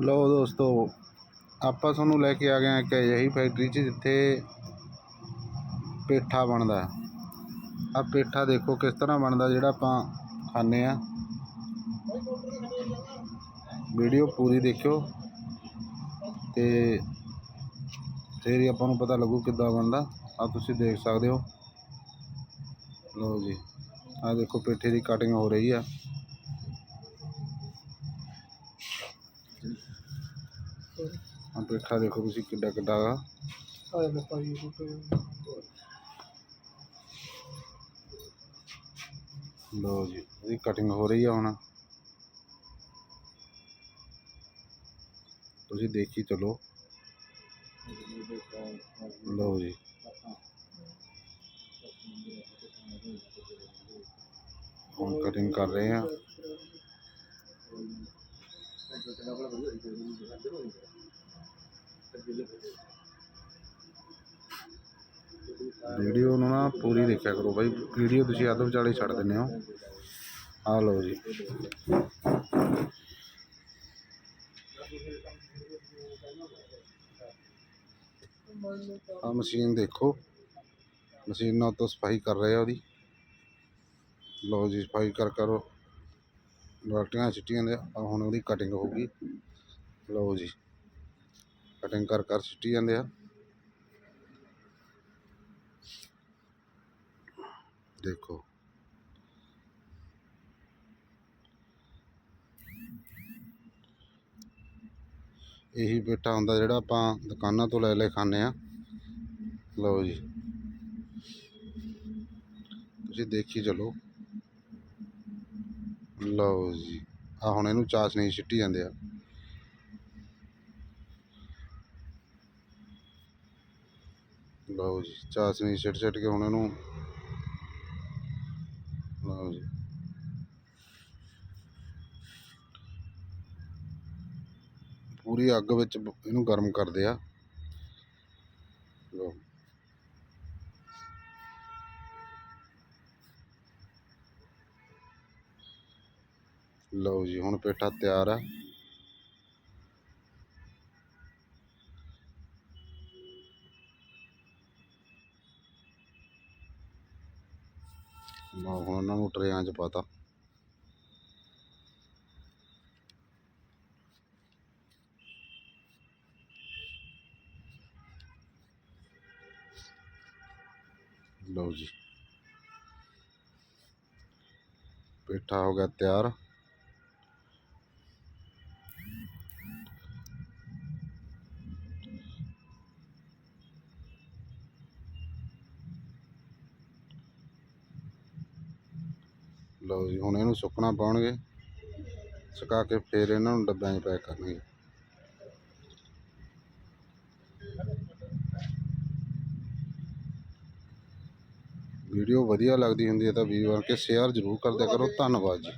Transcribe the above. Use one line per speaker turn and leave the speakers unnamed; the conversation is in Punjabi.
ਲਓ ਦੋਸਤੋ, ਆਪਾਂ ਤੁਹਾਨੂੰ ਲੈ ਕੇ ਆ ਗਏ ਹਾਂ ਇੱਕ ਅਜਿਹੀ ਫੈਕਟਰੀ 'ਚ ਜਿੱਥੇ ਪੇਠਾ ਬਣਦਾ ਆ ਪੇਠਾ ਦੇਖੋ ਕਿਸ ਤਰ੍ਹਾਂ ਬਣਦਾ, ਜਿਹੜਾ ਆਪਾਂ ਖਾਂਦੇ ਆ ਵੀਡੀਓ ਪੂਰੀ ਦੇਖਿਓ ਤੇ ਫਿਰ ਹੀ ਆਪਾਂ ਨੂੰ ਪਤਾ ਲੱਗੂ ਕਿੱਦਾਂ ਬਣਦਾ। ਆ ਤੁਸੀਂ ਦੇਖ ਸਕਦੇ ਹੋ। ਲਓ ਜੀ ਆ ਦੇਖੋ ਪੇਠੇ ਦੀ ਕਟਿੰਗ ਹੋ ਰਹੀ ਆ। ਆ ਪੇਠਾ ਦੇਖੋ ਤੁਸੀਂ ਕਿੱਡਾ ਕਿੱਡਾ ਗਾ
ਆਇਆ ਮੈਂ ਪਾਈ ਬੂਟੇ
ਲਓ ਜੀ ਇਹਦੀ ਕਟਿੰਗ ਹੋ ਰਹੀ ਆ ਹੁਣ ਤੁਸੀਂ ਦੇਖੀ ਚਲੋ ਲਓ ਜੀ ਹੁਣ ਕਟਿੰਗ ਕਰ ਰਹੇ ਆ ਵੀਡੀਓ ਨੂੰ ਨਾ ਪੂਰੀ ਦੇਖਿਆ ਕਰੋ ਬਾਈ। ਵੀਡੀਓ ਤੁਸੀਂ ਅੱਧ ਵਿਚਾਲੇ ਛੱਡ ਦਿੰਦੇ ਹੋ। ਆ ਲਓ ਜੀ। ਆ ਮਸ਼ੀਨ ਦੇਖੋ। ਮਸ਼ੀਨ ਨਾਲ ਤੋਂ ਸਫ਼ਾਈ ਕਰ ਰਹੇ ਆ ਉਹਦੀ। ਲਓ ਜੀ, ਸਫ਼ਾਈ ਕਰ ਕਰੋ ਬਾਲਟੀਆਂ ਸਿੱਟੀਆਂ ਦੇ ਆ ਹੁਣ ਉਹਦੀ ਕਟਿੰਗ ਹੋਊਗੀ। ਲਓ ਜੀ ਕਟਿੰਗ ਕਰ ਕਰ ਸਿੱਟੀ ਜਾਂਦੇ ਆ। ਦੇਖੋ। ਇਹੀ ਪੇਠਾ ਹੁੰਦਾ ਜਿਹੜਾ ਆਪਾਂ ਦੁਕਾਨਾਂ ਤੋਂ ਲੈ ਲੈ ਖਾਂਦੇ ਆ। ਲਓ ਜੀ। ਤੁਸੀਂ ਦੇਖੀ ਚਲੋ। ਲਓ ਜੀ। ਆ ਹੁਣ ਇਹਨੂੰ ਚਾਸ਼ਨੀ ਛਿੱਟੀ ਜਾਂਦੇ ਆ। ਲਓ ਜੀ ਚਾਸ਼ਨੀ ਛਿੱਟ ਸਿੱਟ ਕੇ ਹੁਣ ਇਹਨੂੰ ਲਓ ਜੀ। ਪੂਰੀ ਅੱਗ ਵਿੱਚ ਇਹਨੂੰ ਗਰਮ ਕਰਦੇ ਆ ਲਓ ਲਓ ਜੀ, ਹੁਣ ਪੇਠਾ ਤਿਆਰ ਆ। ਲਓ ਹੁਣ ਉਹਨਾਂ ਨੂੰ ਟਰੇਆਂ 'ਚ ਪਾਤਾ। ਲਓ ਜੀ। ਪੇਠਾ ਹੋ ਗਿਆ ਤਿਆਰ। ਲਓ ਜੀ, ਹੁਣ ਇਹਨੂੰ ਸੁੱਕਣਾ ਪਾਉਣਗੇ। ਸੁਕਾ ਕੇ ਫਿਰ ਇਹਨਾਂ ਨੂੰ ਡੱਬਿਆਂ 'ਚ ਪੈਕ ਕਰਨਗੇ। ਵੀਡੀਓ ਵਧੀਆ ਲੱਗਦੀ ਹੁੰਦੀ ਹੈ ਤਾਂ ਵੀਰ ਬਣ ਕੇ ਸ਼ੇਅਰ ਜ਼ਰੂਰ ਕਰਦਿਆ ਕਰੋ। ਧੰਨਵਾਦ ਜੀ।